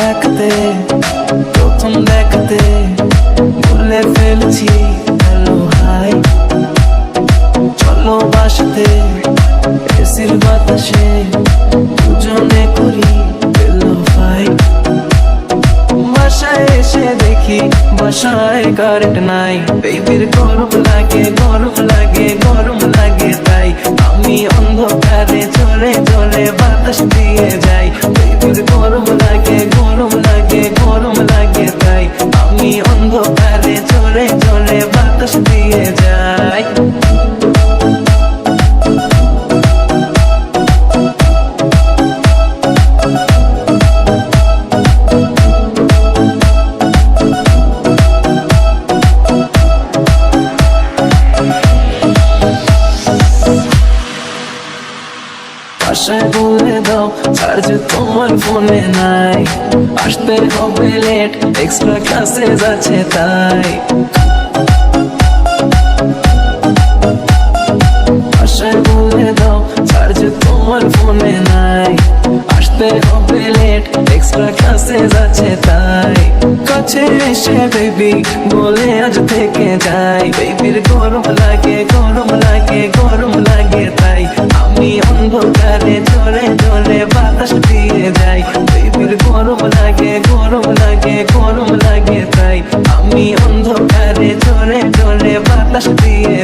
देखते तो तुम देखते ভুলে বাসায় এসে নাই বেবির লাগে গরম লাগে গরম লাগে তাই আমি অন্ধকারে চলে চলে বাতাস দিয়ে যাই বেবির লাগে গরম লাগে গরম লাগে তাই আমি অন্ধকারে চলে চলে বাতাস দিয়ে যাই বাসায় বলে দাও, চার্জ তোমার ফোনে নাই। আসতে হবে লেট এক্সট্রা ক্লাসেস আছে তাই। তোমার নাই। এক্সট্রা তাই। কাছে এসে বেবি বলে আজ থেকে যাই। বেবির গরম লাগে, গরম গরম লাগে